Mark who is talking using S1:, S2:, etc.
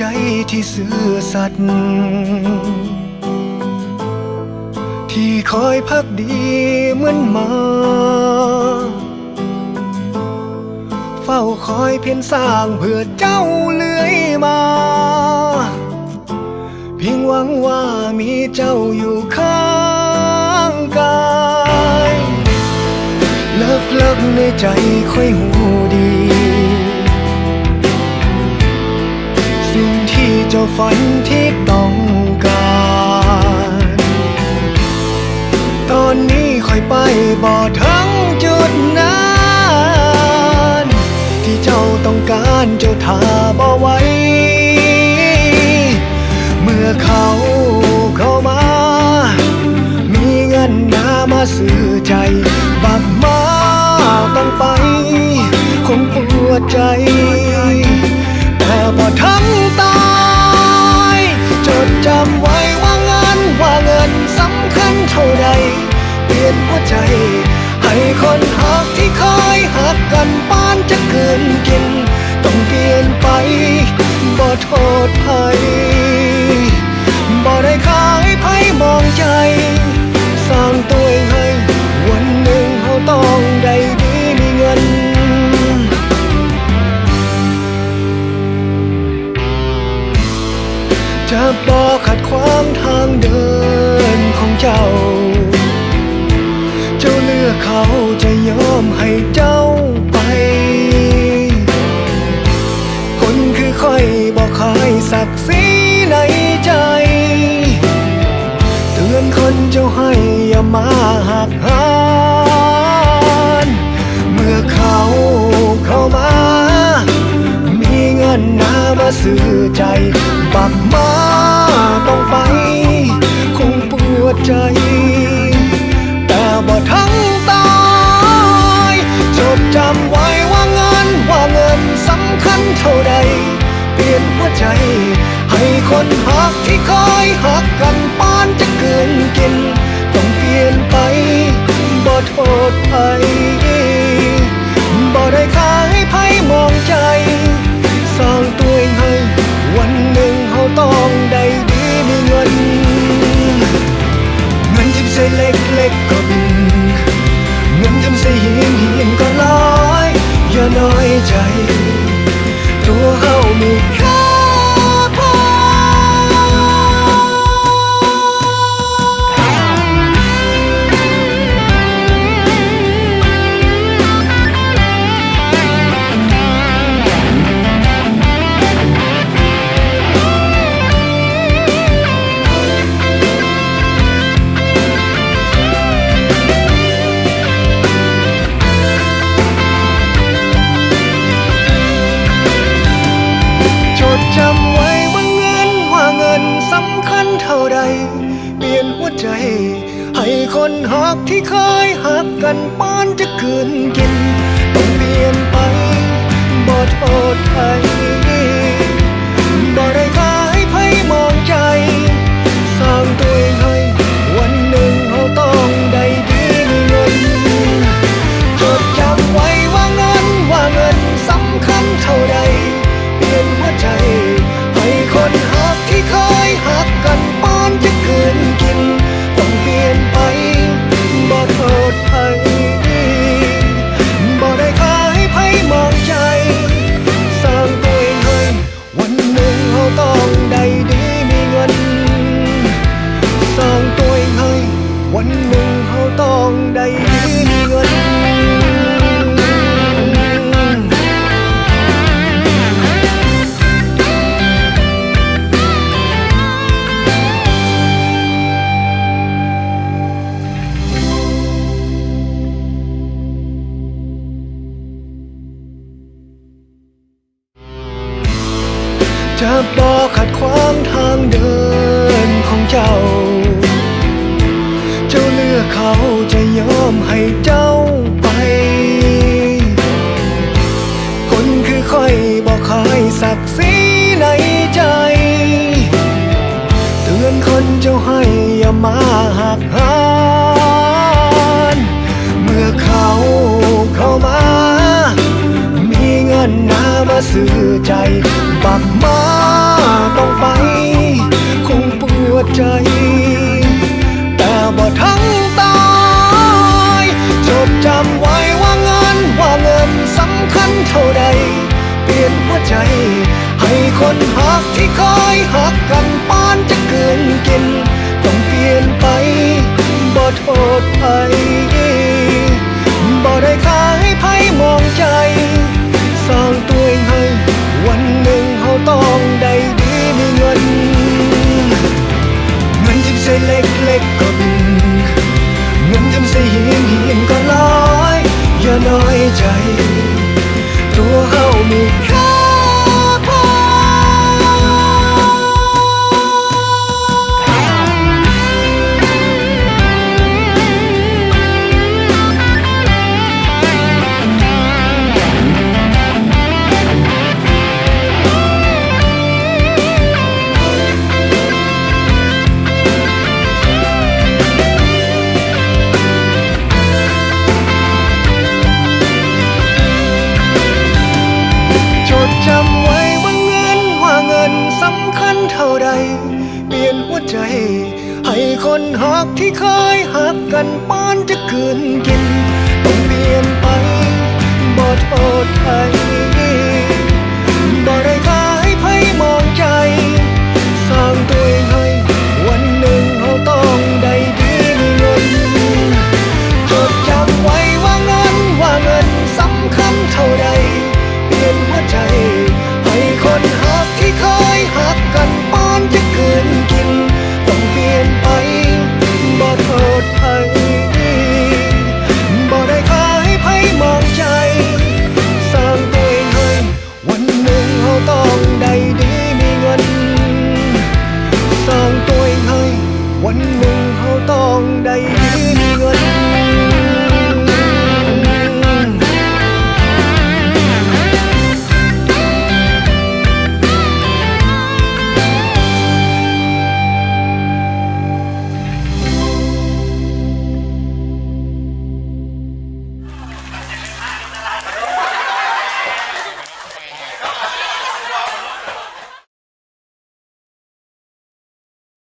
S1: ใจที่ซื่อสัตย์ที่คอยพักดีเหมือนมาเฝ้าคอยเพียงสร้างเพื่อเจ้าเลื่อยมา เพียงหวังว่ามีเจ้าอยู่ข้างกาย เลิกเลิกในใจค่อยหูดี ฝันที่ต้องการ ตอนนี้ค่อยไปบ่ทั้งจุดนั้นที่เจ้าต้องการเจ้าทาบ่ไว้ เมื่อเขาเข้ามา มีเงินหนามาซื้อใจ คนหักที่เคยหักกันปานจะเกินกิน ต้องเปลี่ยนไปบ่โทษใครบ่ได้ขายไพ่มองใจ สร้างตัวเองให้ วันหนึ่งเขาต้องได้ดีมีเงินจะบอกขัดขวางทางเดินของเจ้า เขาจะยอมให้เจ้า ท่าใด เปลี่ยนหัวใจ ให้คนหักที่เคยหักกันปานจะเกินกิน ต้องเปลี่ยนไปบ่โทษใครบ่ได้ขายไพ่มองใจ สร้างตัวเองให้ วันหนึ่งเขาต้องได้ดีมีเงิน เงินที่ใส่เล็กเล็กๆก็บิน เงินทำใส่หินหินก็ลอยอย่าน้อยใจ ตัว คนหักที่เคยหักกันปานจะคืนกินต้องเปลี่ยนไปบ่โทษใครบ่ได้ขายไพ่มองใจ สร้างตัวเองให้วันหนึ่งเราต้อง ต้ เขาจะยอมให้เจ้าไป คนคือค่อยบอกขายศักดิ์ศรีในใจ เตือนคนเจ้าให้อย่ามาหักหานเมื่อเขาเข้ามา มีเงินหนามาสื่อใจ บักมาต้องไป คงปวดใจ ท่าใด เปลี่ยนหัวใจ ให้คนหักที่คอยหักกันปานจะเกินกิน ต้องเปลี่ยนไป คนหักที่เคยหักกันปานจะคืนกินต้องเปลี่ยนไปบอดอดไทยบ่ได้ขายไพ่มองใจ สร้างตัวเอง quanh mình hao tang đầy